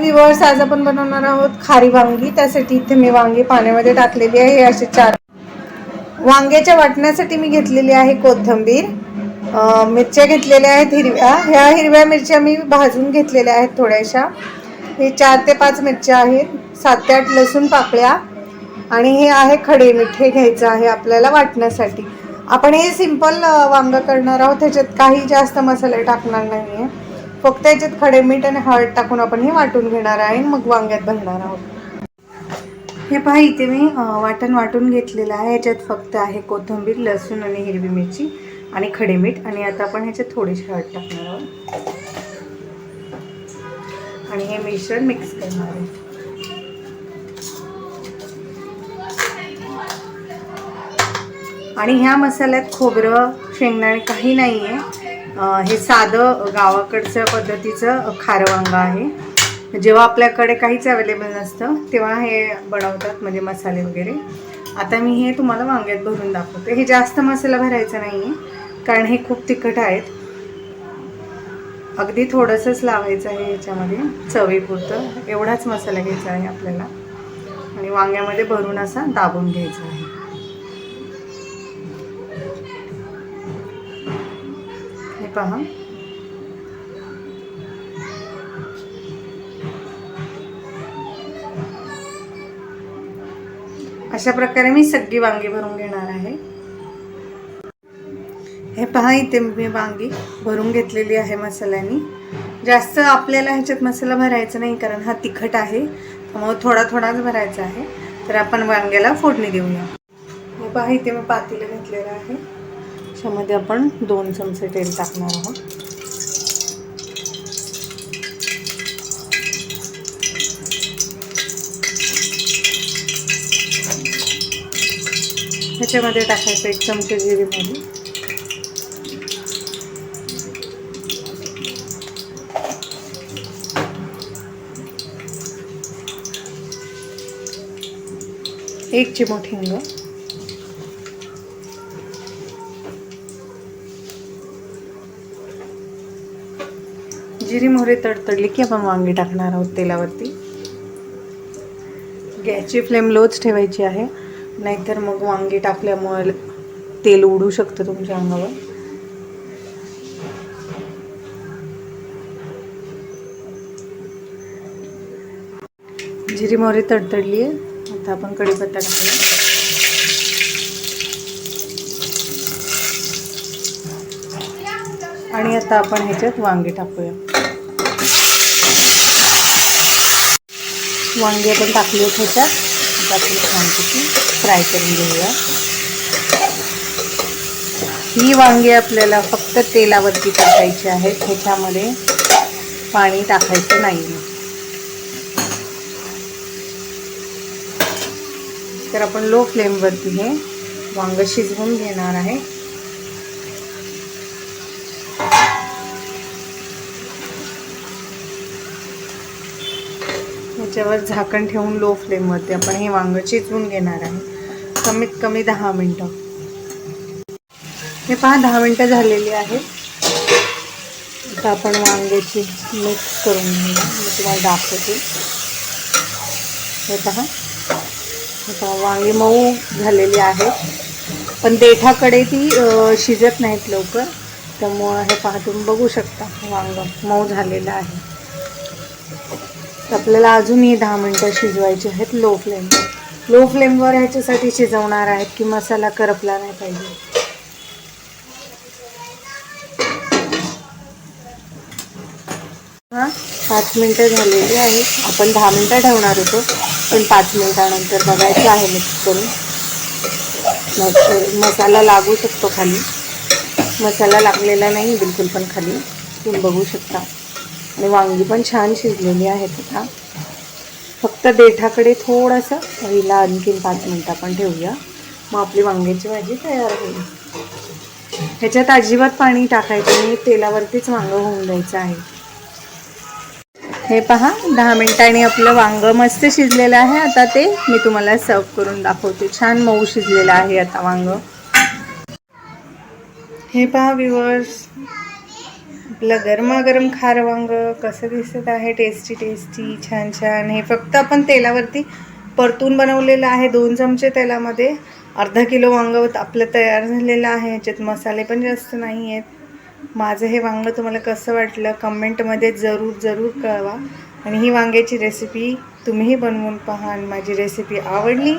Weavers आज आपण बनवणार आहोत खारी वांगी. त्यासाठी इथे मी वांगी पाण्यामध्ये टाकलेली आहे. हे असे चार वांग्याच्या वाटण्यासाठी मी घेतलेली आहे कोथिंबीर. मिरच्या घेतलेल्या आहेत हिरव्या. ह्या हिरव्या मिरच्या मी भाजून घेतलेल्या आहेत थोड्याशा. हे चार ते पाच मिरच्या आहेत. सात ते आठ लसूण पाकळ्या. आणि हे आहे खडे मीठ हे घ्यायचं आहे आपल्याला वाटण्यासाठी. आपण हे सिंपल वांग करणार आहोत. त्याच्यात काही जास्त मसाले टाकणार नाही आहे फक्त याच्यात खडे मीठ आणि हळद टाकून आपण हे वाटून घेणार आहे मग वांग्यात भरणार आहोत. हे पहा इथे मी वाटण वाटून घेतलेलं आहे. याच्यात फक्त आहे कोथिंबीर लसूण आणि हिरवी मिरची आणि खडे मीठ. आणि आता आपण ह्याच्यात थोडीशी हळद टाकणार आहोत. आणि हे मिश्रण मिक्स करणार आहे. आणि ह्या मसाल्यात खोबरं शेंगदाणे काही नाही आहे हे साधं गावाकडचं पद्धतीचं खारं वांग आहे. जेव्हा आपल्याकडे काहीच अवेलेबल नसतं तेव्हा हे बनवतात म्हणजे मसाले वगैरे. आता मी हे तुम्हाला वांग्यात भरून दाखवते. हे जास्त मसाला भरायचा नाही आहे कारण हे खूप तिखट आहेत. अगदी थोडंसंच लावायचं आहे याच्यामध्ये चवीपुरतं. एवढाच मसाला घ्यायचा आहे आपल्याला. आणि वांग्यामध्ये भरून असा दाबून घ्यायचा आहे. पहा अशा प्रकारे मी सगळी वांगी भरून घेणार आहे. हे पहा इथे मी वांगी भरून घेतलेली आहे मसाल्याने. जास्त आपल्याला ह्याच्यात मसाला भरायचा नाही कारण हा तिखट आहे. त्यामुळे थोडा थोडाच भरायचा आहे. तर आपण वांग्याला फोडणी देऊया. हे पहा इथे मी पातेलं घेतलेलं आहे. त्याच्यामध्ये आपण दोन चमचे तेल टाकणार आहोत. ह्याच्यामध्ये टाकायचं एक चमचे जिरे मोहरी. एक चिमूट हिंग. जिरी मोहरी तडतडली की आपण वांगी टाकणार आहोत तेलावरती. गॅसची फ्लेम लोच ठेवायची आहे. नाहीतर मग वांगी टाकल्यामुळे तेल उडू शकतं तुमच्या अंगावर. जिरी मोहरी तडतडली आहे. आता आपण कढीपत्ता टाकूया. आणि आता आपण ह्याच्यात वांगे टाकूया. वांगे आपण टाकली आहेत ह्याच्यात आता आपण छानपैकी फ्राय करून घेऊया. ही वांगे आपल्याला फक्त तेलावरती टाकायची आहेत ह्याच्यामध्ये पाणी टाकायचं नाही. तर आपण लो फ्लेमवरती हे वांग शिजवून घेणार आहे. याच्यावर झाकण ठेवून लो फ्लेमवरती आपण हे वांगं चिचवून घेणार आहे. कमीत कमी दहा मिनटं. हे पहा दहा मिनटं झालेली आहेत. आता आपण वांग्याची मिक्स करून घेऊया. मी तुम्हाला दाखवते. हे पहा. हे पहा वांगी मऊ झालेली आहेत. पण देठाकडे ती शिजत नाहीत लवकर. त्यामुळं हे पहा तुम्ही बघू शकता वांग मऊ झालेलं आहे. तर आपल्याला अजूनही दहा मिनटं शिजवायची आहेत. लो फ्लेमवर लो फ्लेमवर ह्याच्यासाठी शिजवणार आहेत की मसाला करपला नाही पाहिजे. हां पाच मिनटं झालेली आहे आपण दहा मिनटं ठेवणार होतो. पण पाच मिनटानंतर बघायचं आहे मिक्स करून. नाहीतर मसाला लागू शकतो खाली. मसाला लागलेला नाही बिलकुल पण खाली. तुम्ही बघू शकता. आणि वांगी पण छान शिजलेली आहेत आता. फक्त देठाकडे थोडंसं हिला आणखीन पाच मिनटं आपण ठेवूया. मग आपली वांग्याची भाजी तयार होईल. ह्याच्यात अजिबात पाणी टाकायचं नाही तेलावरतीच वांगं होऊन द्यायचं आहे. हे पहा दहा मिनटांनी आपलं वांग मस्त शिजलेलं आहे. आता ते मी तुम्हाला सर्व करून दाखवते. छान मऊ शिजलेलं आहे आता वांग. हे पहा विवर्स आपलं गरमागरम खार वांग कसं दिसत आहे? टेस्टी टेस्टी छान छान. हे फक्त आपण तेलावरती परतून बनवलेलं आहे. दोन चमचे तेलामध्ये. अर्धा किलो वांग आपलं तयार झालेलं आहे. याच्यात मसाले पण जास्त नाही आहेत माझं हे वांग तुम्हाला कसं वाटलं कमेंटमध्ये जरूर जरूर कळवा. आणि ही वांग्याची रेसिपी तुम्हीही बनवून पहा आणि माझी रेसिपी आवडली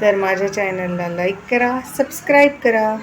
तर माझ्या चॅनलला लाईक करा सबस्क्राईब करा.